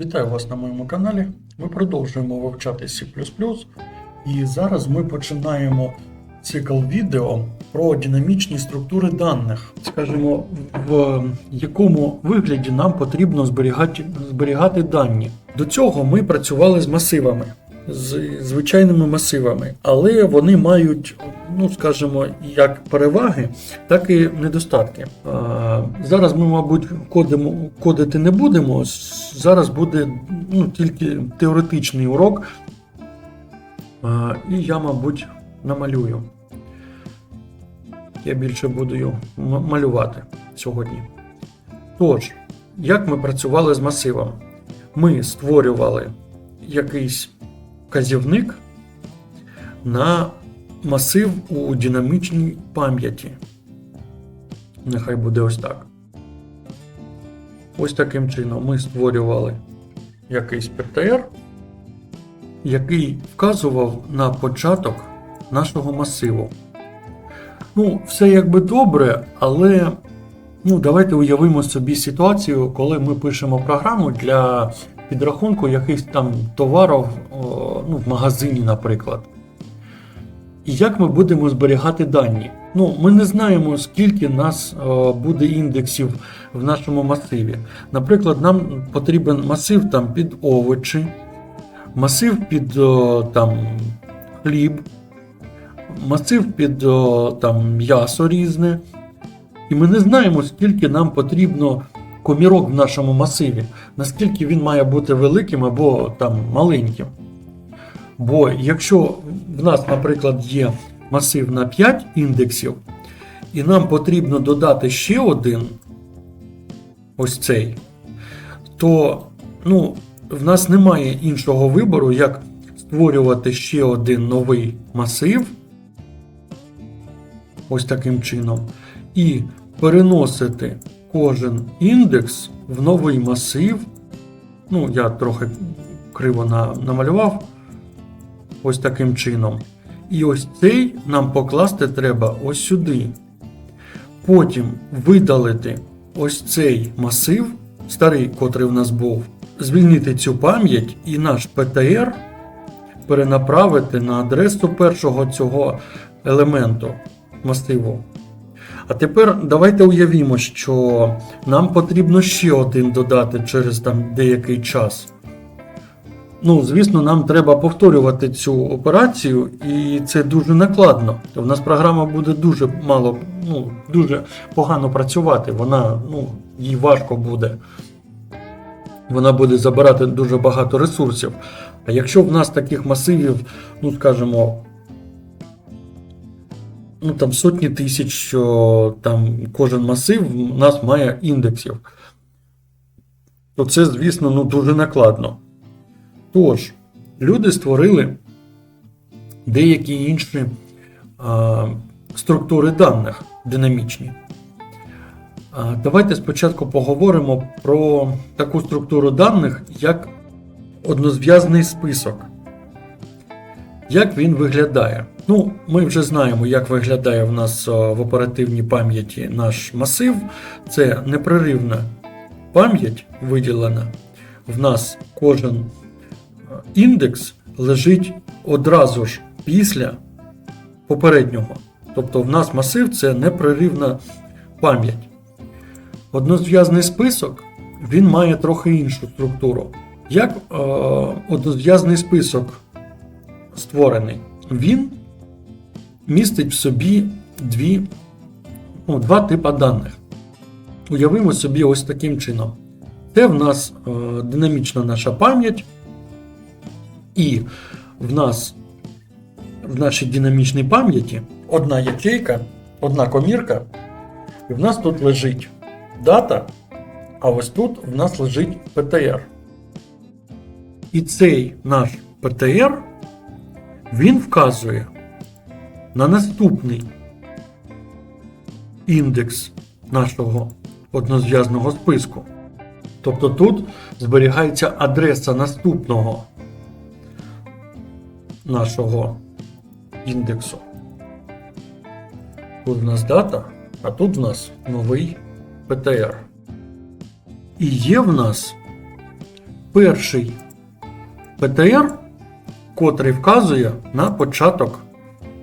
Вітаю вас на моєму каналі. Ми продовжуємо вивчати C. І зараз ми починаємо цикл відео про динамічні структури даних. Скажімо, в якому вигляді нам потрібно зберігати, зберігати дані. До цього ми працювали з масивами, з звичайними масивами, але вони мають, ну скажімо, як переваги, так і недостатки. Зараз ми, мабуть, кодимо, кодити не будемо. Зараз буде ну, тільки теоретичний урок. І я, мабуть, намалюю. Я більше буду м- малювати сьогодні. Тож, як ми працювали з масивом? Ми створювали якийсь вказівник на масив у динамічній пам'яті. Нехай буде ось так. Ось таким чином ми створювали якийсь ПТР, який вказував на початок нашого масиву. Ну, все якби добре, але ну, давайте уявимо собі ситуацію, коли ми пишемо програму для підрахунку якихось там товарів ну, в магазині, наприклад. І як ми будемо зберігати дані? Ну, ми не знаємо, скільки нас буде індексів в нашому масиві. Наприклад, нам потрібен масив там під овочі, масив під там, хліб, масив під там, м'ясо різне. І ми не знаємо, скільки нам потрібно комірок в нашому масиві, наскільки він має бути великим або там маленьким. Бо якщо в нас, наприклад, є масив на 5 індексів, і нам потрібно додати ще один, ось цей, то ну, в нас немає іншого вибору, як створювати ще один новий масив, ось таким чином, і переносити кожен індекс в новий масив. Ну, я трохи криво на- намалював ось таким чином. І ось цей нам покласти треба ось сюди. Потім видалити ось цей масив, старий, котрий в нас був, звільнити цю пам'ять і наш PTR перенаправити на адресу першого цього елементу масиву. А тепер давайте уявімо, що нам потрібно ще один додати через там деякий час. Ну, звісно, нам треба повторювати цю операцію, і це дуже накладно. У нас програма буде дуже мало, ну, дуже погано працювати. Вона, ну, їй важко буде. Вона буде забирати дуже багато ресурсів. А якщо в нас таких масивів, ну скажімо, ну там сотні тисяч, там кожен масив в нас має індексів, то це, звісно, ну дуже накладно. Тож, люди створили деякі інші а, структури даних динамічні. А, давайте спочатку поговоримо про таку структуру даних, як однозв'язний список. Як він виглядає? Ну, ми вже знаємо, як виглядає в нас в оперативній пам'яті наш масив. Це непреривна пам'ять виділена. В нас кожен індекс лежить одразу ж після попереднього. Тобто в нас масив це непреривна пам'ять. Однозв'язний список він має трохи іншу структуру. Як е, однозв'язний список створений? Він містить в собі дві, ну, два типи даних. Уявимо собі ось таким чином. Це в нас е, динамічна наша пам'ять. І в нас в нашій динамічній пам'яті одна ячейка, одна комірка, і в нас тут лежить дата, а ось тут в нас лежить PTR. І цей наш PTR він вказує на наступний індекс нашого однозв'язного списку. Тобто тут зберігається адреса наступного нашого індексу. Тут в нас дата, а тут в нас новий PTR. І є в нас перший ПТР, котрий вказує на початок,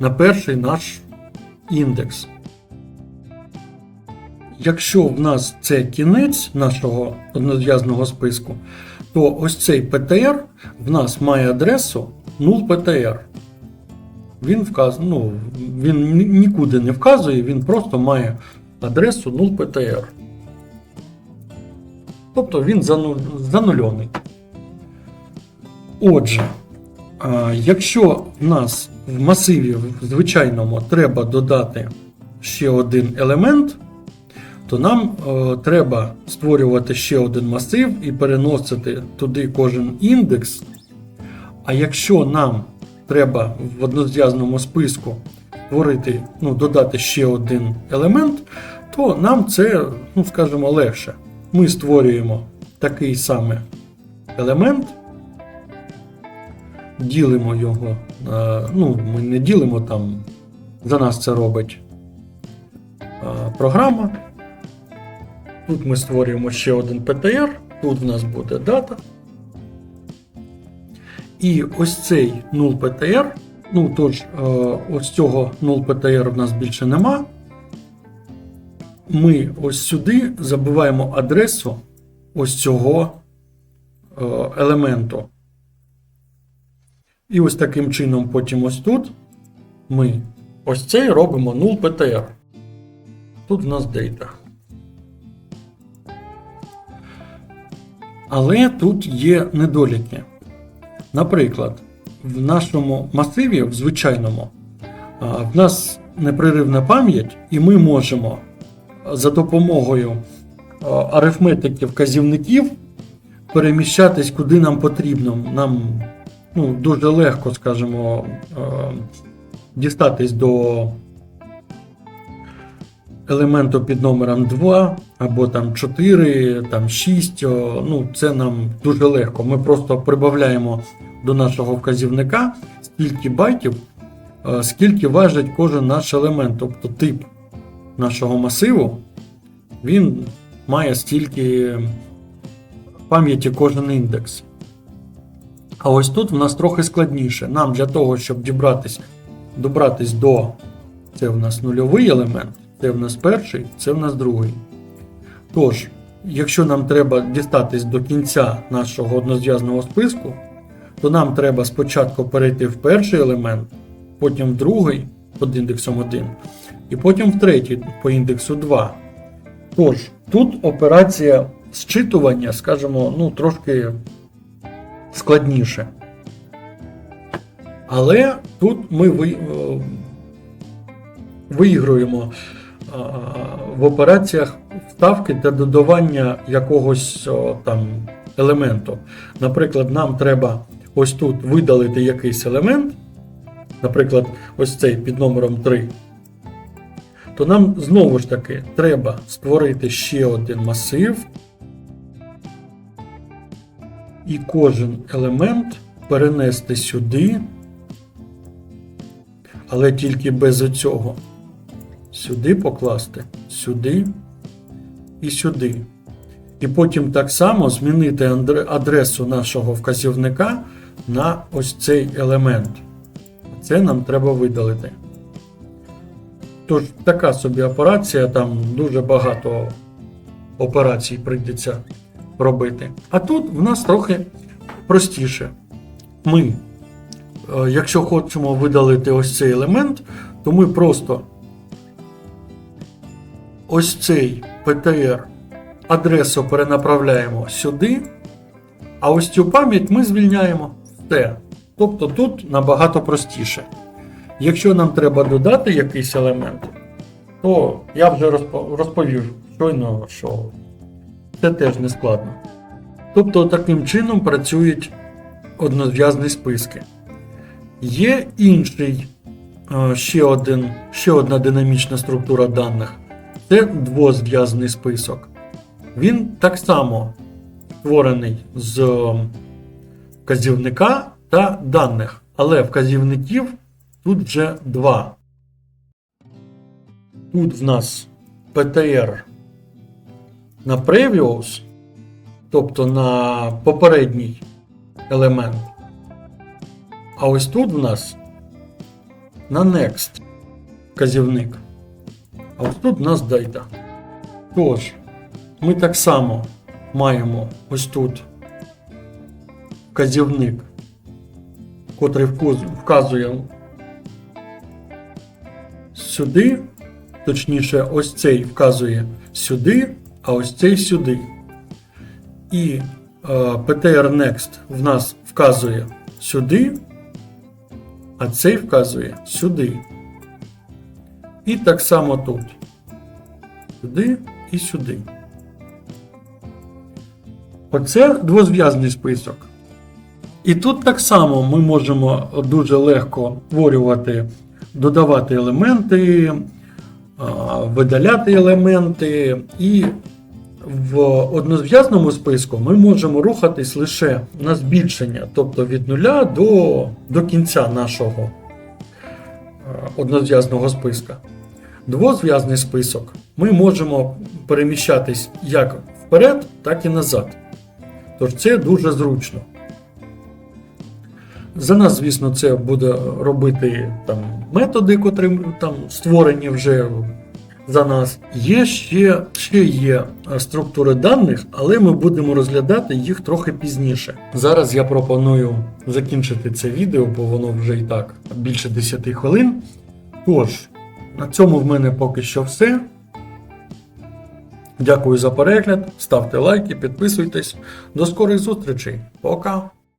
на перший наш індекс. Якщо в нас це кінець нашого однозв'язного списку, то ось цей ПТР в нас має адресу 0 PTR. Він вказ... ну, він нікуди не вказує, він просто має адресу 0 PTR. Тобто він зану... занульований. Отже, якщо в нас в масиві в звичайному треба додати ще один елемент, то нам е, треба створювати ще один масив і переносити туди кожен індекс. А якщо нам треба в однозв'язному списку створити, ну, додати ще один елемент, то нам це, ну, скажімо, легше. Ми створюємо такий самий елемент, ділимо його, е, ну, ми не ділимо там, за нас це робить е, програма. Тут ми створюємо ще один PTR, тут в нас буде дата. І ось цей null PTR, ну тож, е, ось цього null PTR в нас більше нема. Ми ось сюди забиваємо адресу ось цього елементу. І ось таким чином потім ось тут ми ось цей робимо null PTR. Тут в нас data. Але тут є недоліки. Наприклад, в нашому масиві, в звичайному, в нас непреривна пам'ять, і ми можемо за допомогою арифметики вказівників переміщатись куди нам потрібно. Нам ну, дуже легко, скажімо, дістатись до елементу під номером 2 або там 4, там 6. Ну, це нам дуже легко. Ми просто прибавляємо до нашого вказівника стільки байтів, е, скільки важить кожен наш елемент, тобто тип нашого масиву, він має стільки пам'яті кожен індекс. А ось тут в нас трохи складніше. Нам для того, щоб дібратись, добратись до це в нас нульовий елемент, це в нас перший, це в нас другий. Тож, якщо нам треба дістатись до кінця нашого однозв'язного списку, то нам треба спочатку перейти в перший елемент, потім в другий під індексом 1, і потім в третій по індексу 2. Тож, тут операція зчитування, скажімо, ну, трошки складніше. Але тут ми ви, е, виігруємо а, в операціях вставки та додавання якогось там елементу. Наприклад, нам треба ось тут видалити якийсь елемент, наприклад, ось цей під номером 3. То нам знову ж таки треба створити ще один масив. І кожен елемент перенести сюди, але тільки без оцього. Сюди покласти, сюди і сюди. І потім так само змінити адресу нашого вказівника на ось цей елемент. Це нам треба видалити. Тож така собі операція, там дуже багато операцій прийдеться робити. А тут в нас трохи простіше. Ми, е, якщо хочемо видалити ось цей елемент, то ми просто ось цей PTR адресу перенаправляємо сюди, а ось цю пам'ять ми звільняємо все. Тобто тут набагато простіше. Якщо нам треба додати якийсь елемент, то я вже розповів щойно, що це теж не складно. Тобто таким чином працюють однозв'язні списки. Є інший е, ще, один, ще одна динамічна структура даних. Це двозв'язний список. Він так само створений з е, вказівника та даних, але вказівників тут вже два. Тут в нас PTR на Previous, тобто на попередній елемент. А ось тут в нас на next вказівник. А ось тут в нас data. Тож, ми так само маємо ось тут вказівник, котрий вказує сюди, точніше, ось цей вказує сюди, а ось цей сюди. І е, PTR Next в нас вказує сюди, а цей вказує сюди. І так само тут. Сюди і сюди. Оце двозв'язний список. І тут так само ми можемо дуже легко створювати, додавати елементи, видаляти елементи. І в однозв'язному списку ми можемо рухатись лише на збільшення, тобто від нуля до, до кінця нашого однозв'язного списка. Двозв'язний список ми можемо переміщатись як вперед, так і назад. Тож це дуже зручно. За нас, звісно, це буде робити там, методи, котрі там створені вже за нас. Є ще, ще є е, структури даних, але ми будемо розглядати їх трохи пізніше. Зараз я пропоную закінчити це відео, бо воно вже і так більше 10 хвилин. Тож, на цьому в мене поки що все. Дякую за перегляд, ставте лайки, підписуйтесь. До скорих зустрічей. Пока!